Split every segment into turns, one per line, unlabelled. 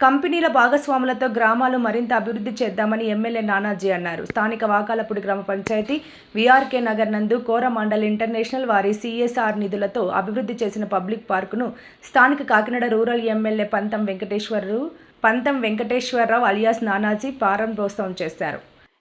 కంపెనీల భాగస్వాములతో గ్రామాలు మరింత అభివృద్ధి చేద్దామని ఎమ్మెల్యే నానాజీ అన్నారు. స్థానిక వాకాలపూడి గ్రామ పంచాయతీ విఆర్కే నగర్ నందు కోరమండల్ ఇంటర్నేషనల్ వారి సిఎస్ఆర్ నిధులతో అభివృద్ధి చేసిన పబ్లిక్ పార్కును స్థానిక కాకినాడ రూరల్ ఎమ్మెల్యే పంతం వెంకటేశ్వరరావు పంతం వెంకటేశ్వరరావు అలియాస్ నానాజీ ప్రారంభోత్సవం చేశారు.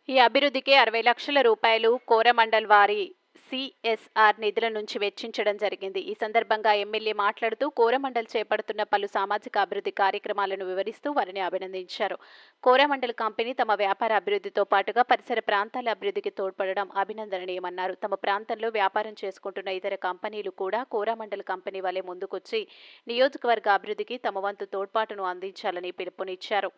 ఈ అభివృద్ధికి అరవై లక్షల రూపాయలు కోరమండల్ వారి సిఎస్ఆర్ నిధుల నుంచి వెచ్చించడం జరిగింది. ఈ సందర్భంగా ఎమ్మెల్యే మాట్లాడుతూ కోరమండల్ చేపడుతున్న పలు సామాజిక అభివృద్ధి కార్యక్రమాలను వివరిస్తూ వారిని అభినందించారు. కోరమండల్ కంపెనీ తమ వ్యాపార అభివృద్ధితో పాటుగా పరిసర ప్రాంతాల అభివృద్ధికి తోడ్పడడం అభినందనీయమన్నారు. తమ ప్రాంతంలో వ్యాపారం చేసుకుంటున్న ఇతర కంపెనీలు కూడా కోరమండల్ కంపెనీ వలె ముందుకొచ్చి నియోజకవర్గ అభివృద్ధికి తమ వంతు తోడ్పాటును అందించాలని పిలుపునిచ్చారు.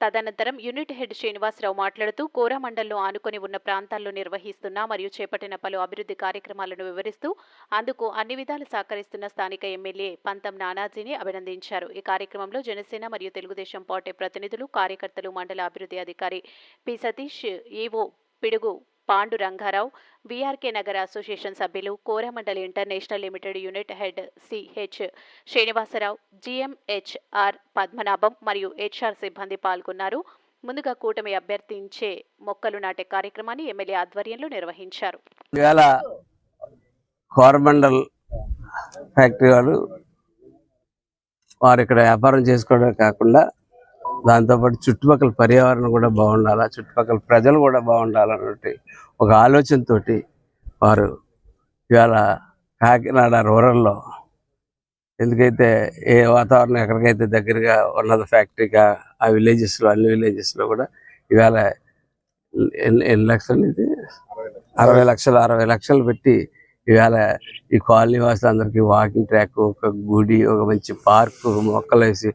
తదనంతరం యూనిట్ హెడ్ శ్రీనివాసరావు మాట్లాడుతూ కోరామండల్లో ఆనుకొని ఉన్న ప్రాంతాల్లో నిర్వహిస్తున్న మరియు చేపట్టిన పలు అభివృద్ధి కార్యక్రమాలను వివరిస్తూ అందుకు అన్ని విధాలు సహకరిస్తున్న స్థానిక ఎమ్మెల్యే పంతం నానాజీని అభినందించారు. ఈ కార్యక్రమంలో జనసేన మరియు తెలుగుదేశం పార్టీ ప్రతినిధులు కార్యకర్తలు మండల అభివృద్ధి అధికారి P Satish EO Pidugu Pandu Rangarao BRK Nagar association సభ్యులు Coromandel International Limited unit head CH Srinivasarao GM HR Padmanabham మరియు హెచ్ఆర్ సిబ్బంది పాల్గొన్నారు. ముందుగా కూటమి అభ్యర్థించే మొక్కలు నాటే కార్యక్రమాన్ని ఎమ్మెల్యే ఆధ్వర్యంలో నిర్వహించారు.
కోరమండల్ ఫ్యాక్టరీ వాళ్ళు వారు ఇక్కడ వ్యాపారం చేసుకోవడమే కాకుండా దాంతోపాటు చుట్టుపక్కల పర్యావరణం కూడా బాగుండాలా చుట్టుపక్కల ప్రజలు కూడా బాగుండాలన్నట్టు ఒక ఆలోచనతో వారు ఇవాళ కాకినాడ రూరల్లో ఎందుకైతే ఏ వాతావరణం ఎక్కడికైతే దగ్గరగా ఉన్నది ఫ్యాక్టరీగా ఆ విలేజెస్లో అన్ని విలేజెస్లో కూడా ఇవాళ ఎన్ని ఎన్ని లక్షలు ఇది? అరవై లక్షలు అరవై లక్షలు పెట్టి ఇవాళ ఈ కాలనీ వాసులందరికీ వాకింగ్ ట్రాక్ ఒక గుడి ఒక మంచి పార్క్ మొక్కలు వేసి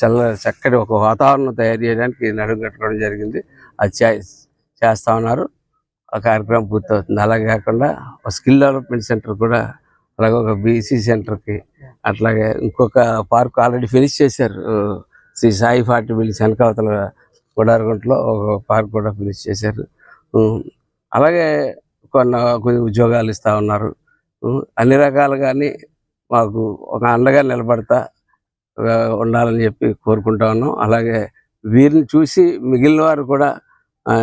చల్ల చక్కటి ఒక వాతావరణం తయారు చేయడానికి నడుము కట్టుకోవడం జరిగింది. అది చే చేస్తా ఉన్నారు. ఆ కార్యక్రమం పూర్తవుతుంది. అలాగే కాకుండా ఒక స్కిల్ డెవలప్మెంట్ సెంటర్ కూడా అలాగే ఒక బీసీ సెంటర్కి అట్లాగే ఇంకొక పార్క్ ఆల్రెడీ ఫినిష్ చేశారు. శ్రీ సాయి ఫార్టీ బిల్స్ వెనకావతల గుడారగుంటలో ఒక పార్క్ కూడా ఫినిష్ చేశారు. అలాగే కొన్ని కొన్ని ఉద్యోగాలు ఇస్తా ఉన్నారు. అన్ని రకాలుగాని మాకు ఒక అండగా నిలబడతా ఉండాలని చెప్పి కోరుకుంటా ఉన్నాం. అలాగే వీరిని చూసి మిగిలిన వారు కూడా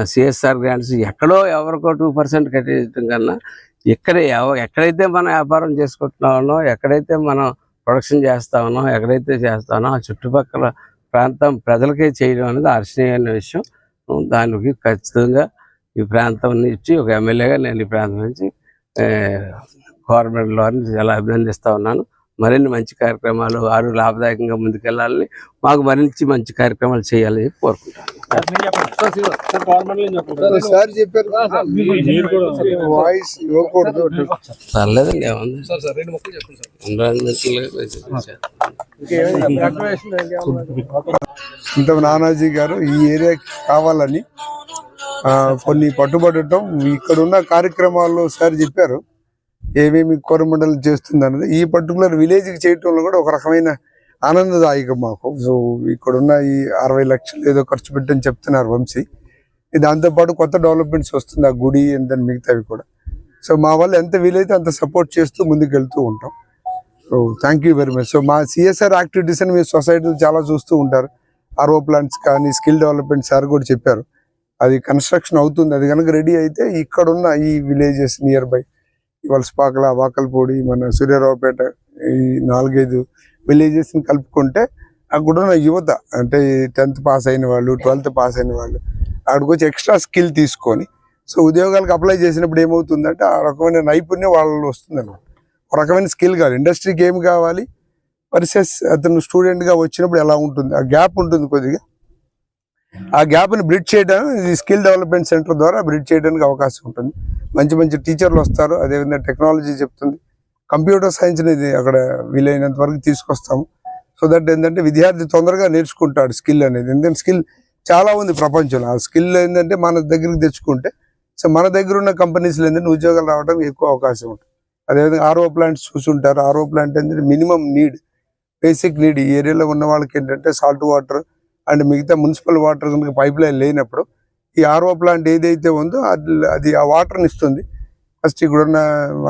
సిఎస్ఆర్ గ్రాంట్స్ ఎక్కడో ఎవరికో టూ పర్సెంట్ కట్టేయటం కన్నా ఇక్కడ ఎవ- ఎక్కడైతే మనం వ్యాపారం చేసుకుంటున్నామో ఎక్కడైతే మనం ప్రొడక్షన్ చేస్తా ఉన్నాం ఎక్కడైతే చేస్తానో ఆ చుట్టుపక్కల ప్రాంతం ప్రజలకే చేయడం అనేది హర్షణీయమైన విషయం. దానికి ఖచ్చితంగా ఈ ప్రాంతం నుంచి ఒక ఎమ్మెల్యేగా నేను ఈ ప్రాంతం నుంచి గవర్నమెంట్ వారిని చాలా అభినందిస్తా ఉన్నాను. మరిన్ని మంచి కార్యక్రమాలు వారు లాభదాయకంగా ముందుకెళ్ళాలని మాకు మరించి మంచి కార్యక్రమాలు చేయాలని చెప్పి కోరుకుంటాను పర్లేదండి ఏముంది.
నానాజీ గారు ఈ ఏరియా కావాలని కొన్ని పట్టుబడటం ఇక్కడ ఉన్న కార్యక్రమాల్లో సార్ చెప్పారు ఏమేమి కోరమండలి చేస్తుంది అన్నది ఈ పర్టికులర్ విలేజ్కి చేయటంలో కూడా ఒక రకమైన ఆనందదాయకం మాకు. సో ఇక్కడున్న ఈ అరవై లక్షలు ఏదో ఖర్చు పెట్టని చెప్తున్నారు వంశీ. దాంతోపాటు కొత్త డెవలప్మెంట్స్ వస్తుంది ఆ గుడి దాని మిగతావి కూడా. సో మా వల్ల ఎంత వీలైతే అంత సపోర్ట్ చేస్తూ ముందుకు వెళ్తూ ఉంటాం. So thank you very much so మా సిఎస్ఆర్ యాక్టివిటీస్ అని మీ సొసైటీలు చాలా చూస్తూ ఉంటారు. ఆర్ఓ ప్లాంట్స్ కానీ స్కిల్ డెవలప్మెంట్ సార్ కూడా చెప్పారు. అది కన్స్ట్రక్షన్ అవుతుంది. అది కనుక రెడీ అయితే ఇక్కడ ఉన్న ఈ villages near by Valasapakala Vakalpudi మన సూర్యారావుపేట ఈ నాలుగైదు విలేజెస్ని కలుపుకుంటే అక్కడ ఉన్న యువత అంటే టెన్త్ పాస్ అయిన వాళ్ళు ట్వెల్త్ పాస్ అయిన వాళ్ళు అక్కడికి వచ్చి ఎక్స్ట్రా స్కిల్ తీసుకొని సో ఉద్యోగాలకు అప్లై చేసినప్పుడు ఏమవుతుందంటే ఆ రకమైన నైపుణ్యం వాళ్ళు వస్తుంది ఒక రకమైన స్కిల్ కావాలి. ఇండస్ట్రీకి ఏం కావాలి? వర్సెస్ అతను స్టూడెంట్గా వచ్చినప్పుడు ఎలా ఉంటుంది? ఆ గ్యాప్ ఉంటుంది కొద్దిగా. ఆ గ్యాప్ని బ్రిడ్ చేయడం ఈ స్కిల్ డెవలప్మెంట్ సెంటర్ ద్వారా బ్రిడ్జ్ చేయడానికి అవకాశం ఉంటుంది. మంచి మంచి టీచర్లు వస్తారు. అదేవిధంగా టెక్నాలజీ చెప్తుంది. కంప్యూటర్ సైన్స్ అనేది అక్కడ వీలైనంత వరకు తీసుకొస్తాము. సో దట్ ఏంటంటే విద్యార్థి తొందరగా నేర్చుకుంటాడు స్కిల్ అనేది. ఎందుకంటే స్కిల్ చాలా ఉంది ప్రపంచంలో. ఆ స్కిల్ ఏంటంటే మన దగ్గరికి తెచ్చుకుంటే సో మన దగ్గర ఉన్న కంపెనీస్లో ఏంటంటే ఉద్యోగాలు రావడం ఎక్కువ అవకాశం ఉంటుంది. అదేవిధంగా ఆర్ఓ ప్లాంట్స్ చూసుంటారు. ఆర్ఓ ప్లాంట్ ఏంటంటే మినిమం నీడ్ బేసిక్ నీడ్ ఈ ఏరియాలో ఉన్న వాళ్ళకి ఏంటంటే సాల్ట్ వాటర్ అండ్ మిగతా మున్సిపల్ వాటర్ కనుక పైప్ లైన్ లేనప్పుడు ఈ ఆర్ఓ ప్లాంట్ ఏదైతే ఉందో అది అది ఆ వాటర్ని ఇస్తుంది. ఫస్ట్ ఇక్కడ ఉన్న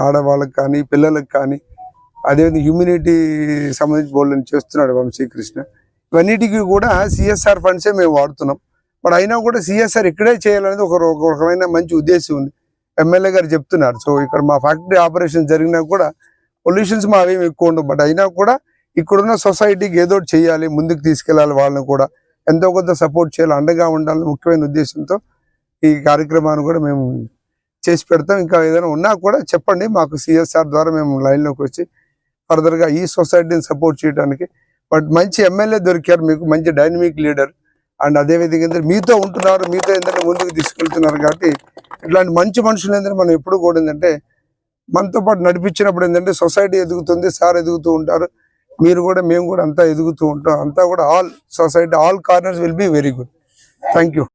ఆడవాళ్ళకి కానీ పిల్లలకు కానీ అదేవిధంగా హ్యూమినిటీ సంబంధించి బోళ్ళని చేస్తున్నాడు వంశీకృష్ణ ఇవన్నిటికీ కూడా సిఎస్ఆర్ ఫండ్సే మేము వాడుతున్నాం. బట్ అయినా కూడా సిఎస్ఆర్ ఇక్కడే చేయాలనేది ఒక ఒక రకమైన మంచి ఉద్దేశం ఉంది. ఎమ్మెల్యే గారు చెప్తున్నారు. సో ఇక్కడ మా ఫ్యాక్టరీ ఆపరేషన్ జరిగినా కూడా పొల్యూషన్స్ మా అవేమి ఎక్కువ ఉండవు. బట్ అయినా కూడా ఇక్కడున్న సొసైటీకి ఏదో ఒకటి చేయాలి ముందుకు తీసుకెళ్ళాలి వాళ్ళని కూడా. ఎంతో కొంత సపోర్ట్ చేయాలి అండగా ఉండాలని ముఖ్యమైన ఉద్దేశంతో ఈ కార్యక్రమాన్ని కూడా మేము చేసి పెడతాం. ఇంకా ఏదైనా ఉన్నా కూడా చెప్పండి మాకు సిఎస్ఆర్ ద్వారా మేము లైన్లోకి వచ్చి ఫర్దర్గా ఈ సొసైటీని సపోర్ట్ చేయడానికి. బట్ మంచి ఎమ్మెల్యే దొరికారు మీకు మంచి డైనమిక్ లీడర్. అండ్ అదేవిధంగా ఏంటంటే మీతో ఉంటున్నారు మీతో ఏంటంటే ముందుకు తీసుకెళ్తున్నారు కాబట్టి ఇట్లాంటి మంచి మనుషులు ఏంటంటే మనం ఎప్పుడు కూడా ఏంటంటే మనతో పాటు నడిపించినప్పుడు ఏంటంటే సొసైటీ ఎదుగుతుంది సార్ ఎదుగుతూ ఉంటారు. మీరు కూడా మేము కూడా అంతా ఎదుగుతూ ఉంటాం. అంతా కూడా all society all corners will be very good. Thank you